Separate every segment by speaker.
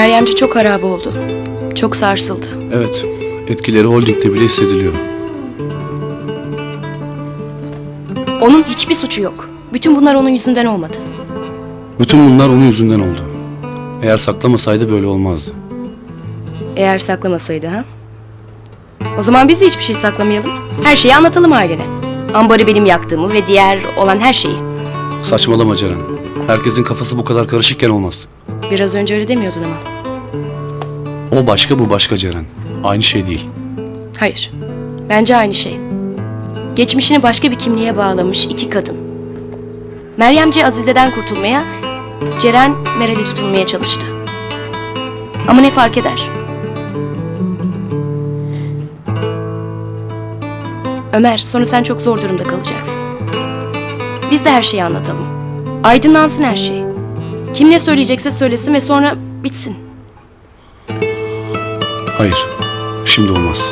Speaker 1: Meryemci çok harap oldu. Çok sarsıldı.
Speaker 2: Evet, etkileri holdingde bile hissediliyor.
Speaker 1: Onun hiçbir suçu yok. Bütün bunlar onun yüzünden olmadı.
Speaker 2: Bütün bunlar onun yüzünden oldu. Eğer saklamasaydı böyle olmazdı.
Speaker 1: Eğer saklamasaydı ha? O zaman biz de hiçbir şey saklamayalım. Her şeyi anlatalım ailene. Ambarı benim yaktığımı ve diğer olan her şeyi.
Speaker 2: Saçmalama Ceren. Herkesin kafası bu kadar karışıkken olmaz.
Speaker 1: Biraz önce öyle demiyordun ama.
Speaker 2: O başka bu başka Ceren. Aynı şey değil.
Speaker 1: Hayır. Bence aynı şey. Geçmişini başka bir kimliğe bağlamış iki kadın. Meryemci Azize'den kurtulmaya, Ceren Meral'i tutunmaya çalıştı. Ama ne fark eder? Ömer, sonra sen çok zor durumda kalacaksın. Biz de her şeyi anlatalım. Aydınlansın her şey. Kim ne söyleyecekse söylesin ve sonra bitsin.
Speaker 2: Hayır, şimdi olmaz.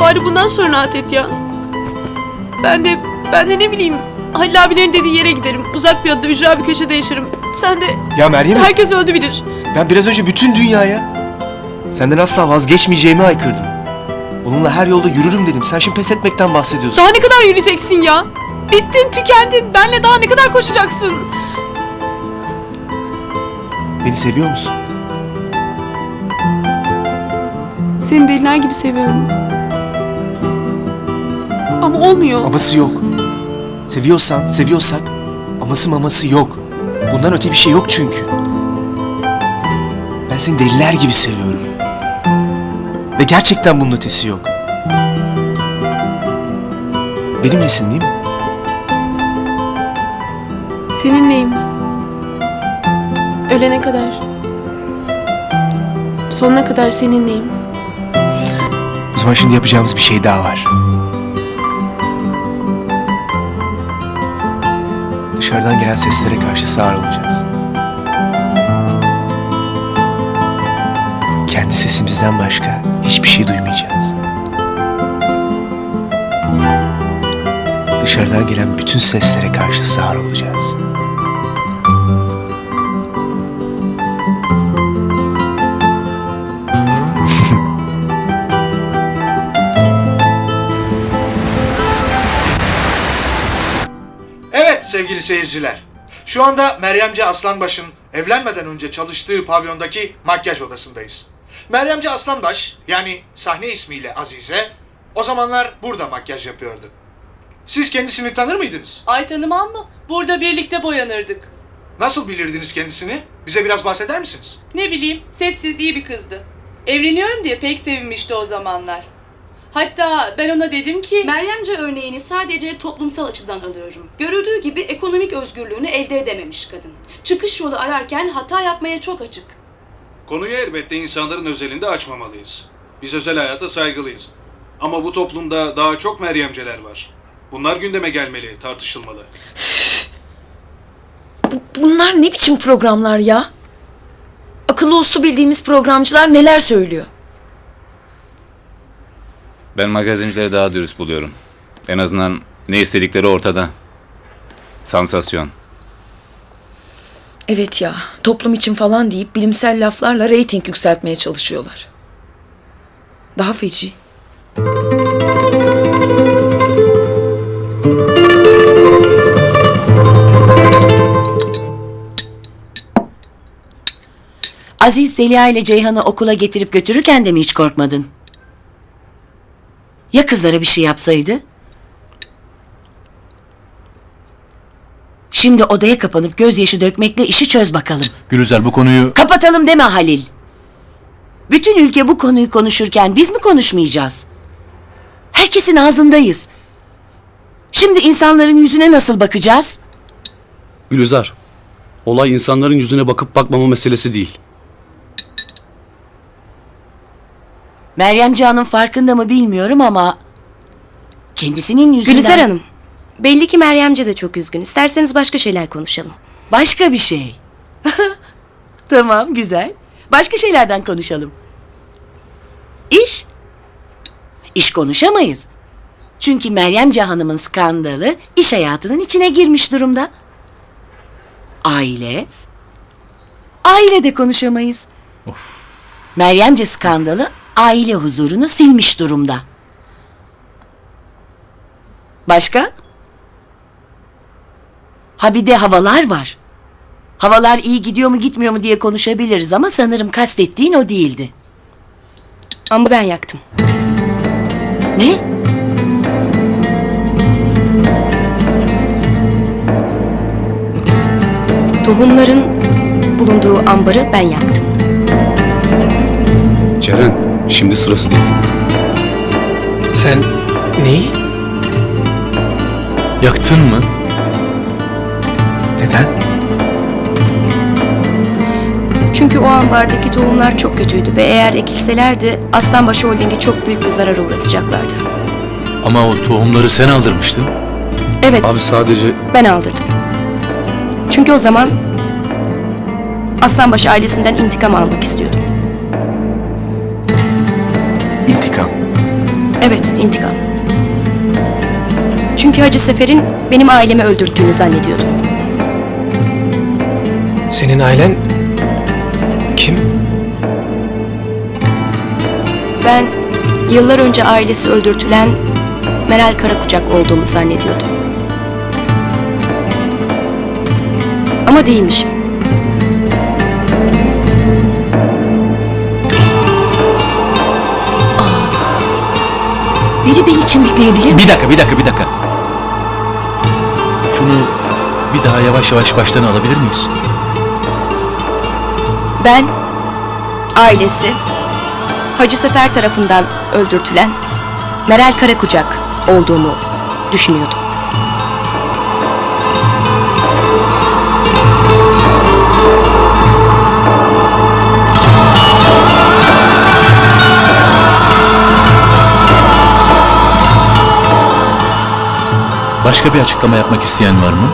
Speaker 3: Bari bundan sonra rahat et ya. Ben de, ben de ne bileyim Halil abilerin dediği yere giderim. Uzak bir adada ücra bir köşede yaşarım. Sen de
Speaker 4: Ya Meryem
Speaker 3: herkes öldü bilir.
Speaker 4: ben biraz önce bütün dünyaya senden asla vazgeçmeyeceğimi haykırdım. Onunla her yolda yürürüm dedim. Sen şimdi pes etmekten bahsediyorsun.
Speaker 3: Daha ne kadar yürüyeceksin ya? Bittin, tükendin. Benle daha ne kadar koşacaksın?
Speaker 4: Beni seviyor musun?
Speaker 3: Seni deliler gibi seviyorum. Ama olmuyor.
Speaker 4: Aması yok. Seviyorsan, seviyorsak aması maması yok. Bundan öte bir şey yok çünkü. Ben seni deliler gibi seviyorum. Ve gerçekten bunun ötesi yok. Benimlesin değil mi?
Speaker 3: Seninleyim. Ölene kadar. Sonuna kadar seninleyim.
Speaker 4: O zaman şimdi yapacağımız bir şey daha var. Dışarıdan gelen seslere karşı sağır olacağız. Kendi sesimizden başka hiçbir şey duymayacağız. Dışarıdan gelen bütün seslere karşı sağır olacağız.
Speaker 5: Evet sevgili seyirciler. Şu anda Meryemci Aslanbaş'ın evlenmeden önce çalıştığı pavyondaki makyaj odasındayız. Meryemci Aslanbaş yani sahne ismiyle Azize o zamanlar burada makyaj yapıyordu. Siz kendisini tanır mıydınız?
Speaker 6: Ay tanımam mı? Burada birlikte boyanırdık.
Speaker 5: Nasıl bilirdiniz kendisini? Bize biraz bahseder misiniz?
Speaker 6: Ne bileyim, sessiz iyi bir kızdı. Evleniyorum diye pek sevinmişti o zamanlar. Hatta ben ona dedim ki...
Speaker 7: Meryemce örneğini sadece toplumsal açıdan alıyorum. Görüldüğü gibi ekonomik özgürlüğünü elde edememiş kadın. Çıkış yolu ararken hata yapmaya çok açık.
Speaker 8: Konuyu elbette insanların özelinde açmamalıyız. Biz özel hayata saygılıyız. Ama bu toplumda daha çok Meryemceler var. Bunlar gündeme gelmeli, tartışılmalı.
Speaker 9: Bunlar ne biçim programlar ya? Akıllı uslu bildiğimiz programcılar neler söylüyor?
Speaker 10: Ben magazincileri daha dürüst buluyorum. En azından ne istedikleri ortada. Sansasyon.
Speaker 9: Evet ya, toplum için falan deyip bilimsel laflarla reyting yükseltmeye çalışıyorlar. Daha feci.
Speaker 11: Aziz Zeliha ile Ceyhan'ı okula getirip götürürken de mi hiç korkmadın? Ya kızlara bir şey yapsaydı? Şimdi odaya kapanıp gözyaşı dökmekle işi çöz bakalım.
Speaker 4: Gülüzer bu konuyu...
Speaker 11: Kapatalım deme Halil. Bütün ülke bu konuyu konuşurken biz mi konuşmayacağız? Herkesin ağzındayız. Şimdi insanların yüzüne nasıl bakacağız?
Speaker 2: Gülizar, olay insanların yüzüne bakıp bakmama meselesi değil.
Speaker 11: Meryem Can'ın farkında mı bilmiyorum ama... Kendisinin yüzünden...
Speaker 1: Gülizar Hanım, belli ki Meryemce de çok üzgün. İsterseniz başka şeyler konuşalım.
Speaker 11: Başka bir şey. tamam güzel. Başka şeylerden konuşalım. İş? İş konuşamayız. Çünkü Meryemce Hanım'ın skandalı iş hayatının içine girmiş durumda. Aile? Aile de konuşamayız. Meryemce skandalı aile huzurunu silmiş durumda. Başka? Ha bir de havalar var. Havalar iyi gidiyor mu gitmiyor mu diye konuşabiliriz ama sanırım kastettiğin o değildi.
Speaker 1: Ama ben yaktım.
Speaker 11: Ne?
Speaker 1: Tohumların bulunduğu ambarı ben yaktım.
Speaker 2: Ceren şimdi sırası değil.
Speaker 4: Sen neyi? Yaktın mı? Neden?
Speaker 1: Çünkü o ambardaki tohumlar çok kötüydü ve eğer ekilselerdi Aslanbaşı Holding'i çok büyük bir zarara uğratacaklardı.
Speaker 12: Ama o tohumları sen aldırmıştın.
Speaker 1: Evet,
Speaker 2: Abi sadece
Speaker 1: ben aldırdım. Çünkü o zaman Aslanbaşı ailesinden intikam almak istiyordum. Evet, intikam. Çünkü Hacı Sefer'in benim ailemi öldürttüğünü zannediyordum.
Speaker 4: Senin ailen kim?
Speaker 1: Ben yıllar önce ailesi öldürtülen Meral Karakucak olduğumu zannediyordum. Ama değilmişim.
Speaker 11: Biri beni çimdikleyebilir mi?
Speaker 12: Bir dakika, bir dakika, bir dakika. Şunu bir daha yavaş yavaş baştan alabilir miyiz?
Speaker 1: Ben, ailesi, Hacı Sefer tarafından öldürtülen Meral Karakucak olduğumu düşünüyordum.
Speaker 12: Başka bir açıklama yapmak isteyen var mı?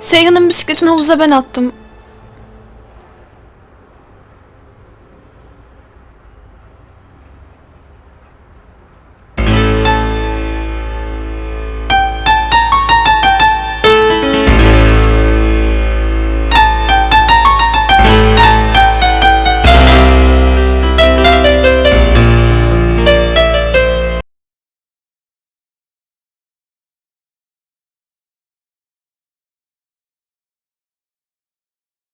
Speaker 3: Seyhan'ın bisikletini havuza ben attım.